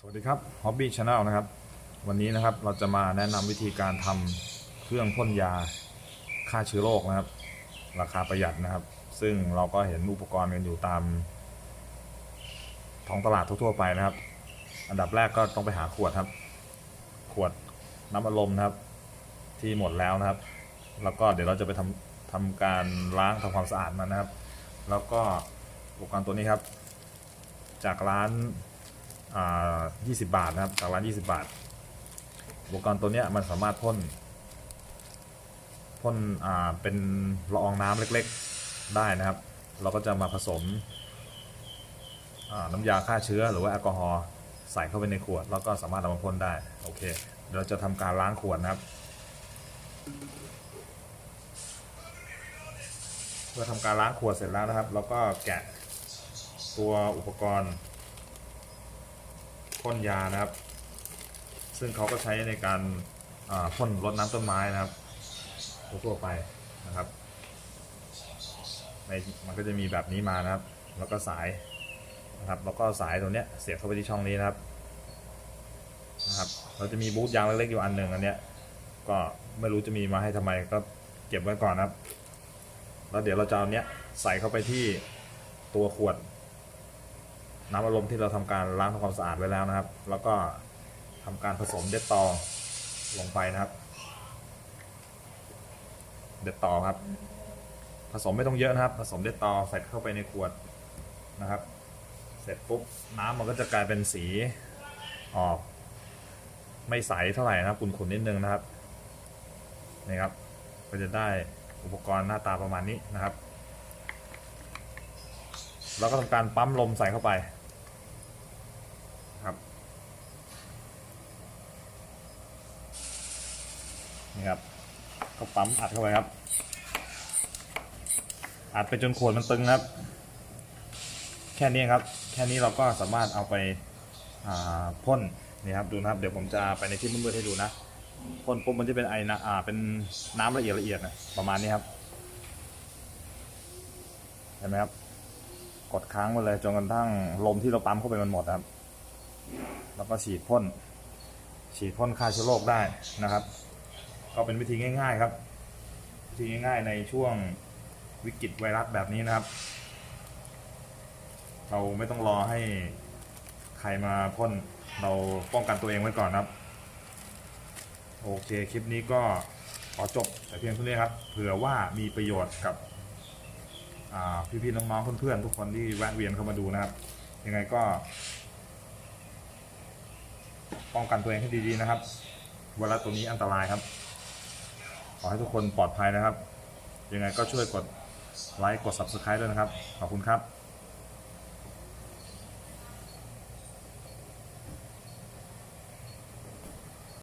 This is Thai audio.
สวัสดีครับ Hobby Channel นะครับ วันนี้นะครับเราจะมาแนะนำวิธีการทำเครื่องพ่นยาฆ่าเชื้อโรคนะครับ ราคาประหยัดนะครับ ซึ่งเราก็เห็นอุปกรณ์กันอยู่ตามท้องตลาดทั่วๆไปนะครับ อันดับแรกก็ต้องไปหาขวดครับ ขวดน้ำอัดลมนะครับ ที่หมดแล้วนะครับ แล้วก็เดี๋ยวเราจะไปทำทำการล้างทำความสะอาดมันนะครับ แล้วก็อุปกรณ์ตัวนี้ครับ จากร้าน 20 บาทนะครับจากร้าน 20 บาท อุปกรณ์ตัวนี้มันสามารถพ่นพ่นเป็นละอองน้ำเล็กๆได้นะครับ เราก็จะมาผสมน้ำยาฆ่าเชื้อหรือว่าแอลกอฮอล์ใส่เข้าไปในขวด แล้วก็สามารถเอามาพ่นได้ โอเคเดี๋ยวเราจะทำการล้างขวดนะครับ เมื่อทำการล้างขวดเสร็จแล้วนะครับ เราก็แกะตัวอุปกรณ์ พ่นยานะครับ ซึ่งเขาก็ใช้ในการพ่นรดน้ำต้นไม้นะครับทั่วไปนะครับในมันก็จะมีแบบนี้มานะครับ แล้วก็สายนะครับแล้วก็สายตัวเนี้ยเสียบเข้าไปที่ช่องนี้นะครับนะครับเราจะมีบูทยางเล็กๆอยู่อันหนึ่งอันเนี้ยก็ไม่รู้จะมีมาให้ทำไมก็เก็บไว้ก่อนนะครับ แล้วเดี๋ยวเราจะเอาเนี้ยใส่เข้าไปที่ตัวขวด น้ำอารมณ์ที่เราทำการล้างทำความสะอาดไว้แล้วนะครับ แล้วก็ทำการผสมเด็ดตอลงไปนะครับ เด็ดตอครับ ผสมไม่ต้องเยอะนะครับ ผสมเด็ดตอใส่เข้าไปในขวดนะครับ เสร็จปุ๊บน้ำมันก็จะกลายเป็นสีออก ไม่ใสเท่าไหร่นะครับขุ่นๆนิดนึงนะครับนี่ครับ ก็จะได้อุปกรณ์หน้าตาประมาณนี้นะครับ แล้วก็ทำการปั๊มลมใส่เข้าไปครับ นี่ครับก็ปั๊มอัดเข้าไปครับ อัดไปจนขวดมันตึงครับ แค่นี้ครับ แค่นี้เราก็สามารถเอาไปาพ่นนี่ครับดูนะครับเดี๋ยวผมจะไปในที่มืดๆให้ดูนะพ่นปุ๊บมันจะเป็นไอนะอ่าเป็นน้ำละเอียดละเอียดนะประมาณนี้ครับเห็นไหมครับ กดค้างไว้เลยจนกระทั่งลมที่เราปั๊มเข้าไปมันหมดครับ แล้วก็ฉีดพ่นฉีดพ่นฆ่าเชื้อโรคได้นะครับ ก็เป็นวิธีง่าย ๆ ครับ วิธีง่ายๆในช่วงวิกฤตไวรัสแบบนี้นะครับ เราไม่ต้องรอให้ใครมาพ่นเราป้องกันตัวเองไว้ก่อนครับโอเค คลิปนี้ก็ขอจบแต่เพียงเท่านี้ครับ เผื่อว่ามีประโยชน์กับพี่ๆน้องๆเพื่อนๆทุกคนที่แวะเวียนเข้ามาดูนะครับ ยังไงก็ ป้องกันตัวเองให้ดีๆนะครับไวรัสตัวนี้อันตรายครับ ขอให้ทุกคนปลอดภัยนะครับ ยังไงก็ช่วยกดไลค์กด Subscribe ด้วยนะครับ ขอบคุณครับ